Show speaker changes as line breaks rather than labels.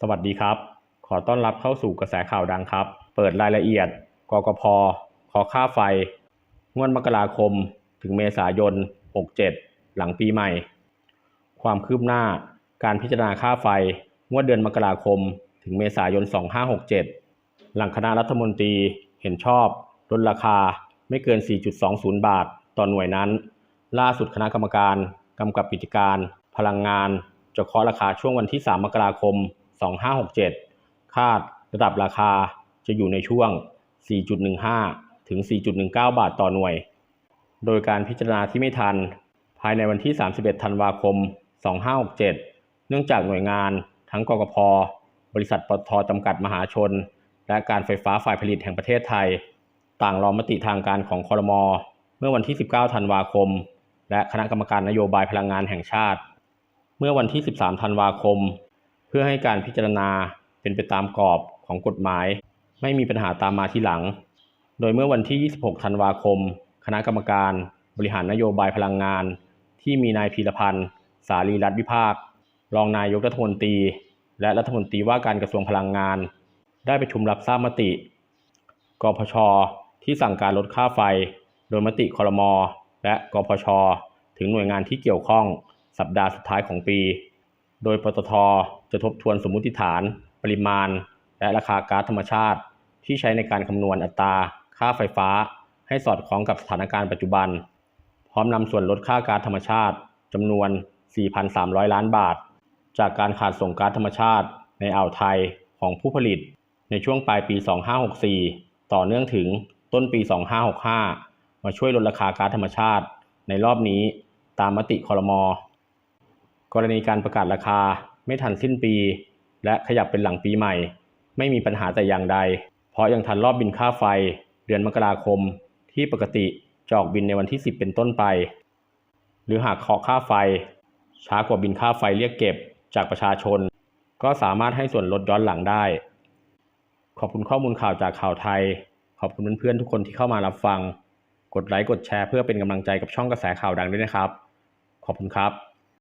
สวัสดีครับ ขอต้อนรับเข้าสู่กระแสข่าวดังครับ เปิดรายละเอียด กกพ ขอค่าไฟ งวดมกราคม ถึงเมษายน 67 หลังปีใหม่ ความคืบหน้า การพิจารณาค่าไฟ งวดเดือนมกราคม ถึงเมษายน 2567 หลังคณะรัฐมนตรีเห็นชอบ ลดราคาไม่เกิน 4.20 บาท ต่อหน่วยนั้น ล่าสุดคณะกรรมการกำกับกิจการ พลังงาน จะเคาะราคาช่วงวันที่ 3 มกราคม 2567 คาดระดับราคาจะอยู่ในช่วง 4.15 ถึง 4.19 บาทต่อหน่วย โดยการพิจารณาที่ไม่ทัน ภายในวันที่ 31 ธันวาคม 2567 เนื่องจากหน่วยงานทั้งกกพ บริษัทปตทจำกัดมหาชน และการไฟฟ้าฝ่ายผลิตแห่งประเทศไทย ต่างรอมติทางการของคอรมอเมื่อวันที่ 19 ธันวาคม และคณะกรรมการนโยบายพลังงานแห่งชาติ เมื่อวันที่ 13 ธันวาคม พื่อให้การพิจารณาเป็นไปตามกรอบของกฎหมาย ไม่มีปัญหาตามมาทีหลัง โดยเมื่อวันที่ 26 ธันวาคม คณะกรรมการ บริหารนโยบายพลังงาน ที่มีนายพีรพันธ์ สารีรัตน์วิภาค รองนายกรัฐมนตรี และรัฐมนตรีว่าการกระทรวงพลังงาน ได้ประชุมรับทราบมติ กพช ที่สั่งการลดค่าไฟ โดยมติคอรมอและกพช ถึงหน่วยงานที่เกี่ยวข้อง สัปดาห์สุดท้ายของปี โดยปตทจะทบทวนสมมติฐาน ปริมาณ และราคาก๊าซธรรมชาติ ที่ใช้ในการคำนวณอัตรา ค่าไฟฟ้า ให้สอดคล้องกับสถานการณ์ปัจจุบัน พร้อมนำส่วนลดค่าก๊าซธรรมชาติจำนวน 4,300 ล้านบาท จากการขาดส่งก๊าซธรรมชาติ ในอ่าวไทยของผู้ผลิต ในช่วงปลายปี 2564 ต่อเนื่องถึงต้นปี 2565 มาช่วยลดราคาก๊าซธรรมชาติ ในรอบนี้ตามมติคอรมอ กรณีการประกาศราคาไม่ทันสิ้นปี และขยับเป็นหลังปีใหม่ ไม่มีปัญหาแต่อย่างใด เพราะยังทันรอบบินค่าไฟ เดือนมกราคม ที่ปกติจออกบินในวันที่ 10 เป็นต้นไป หรือหากเคาะค่าไฟ ช้ากว่าบินค่าไฟเรียกเก็บจากประชาชน ก็สามารถให้ส่วนลดย้อนหลังได้ ขอบคุณข้อมูลข่าวจากข่าวไทย ขอบคุณเพื่อนๆทุกคนที่เข้ามารับฟัง กดไลค์กดแชร์เพื่อเป็นกำลังใจกับช่องกระแสข่าวดังด้วยนะครับ ขอบคุณครับ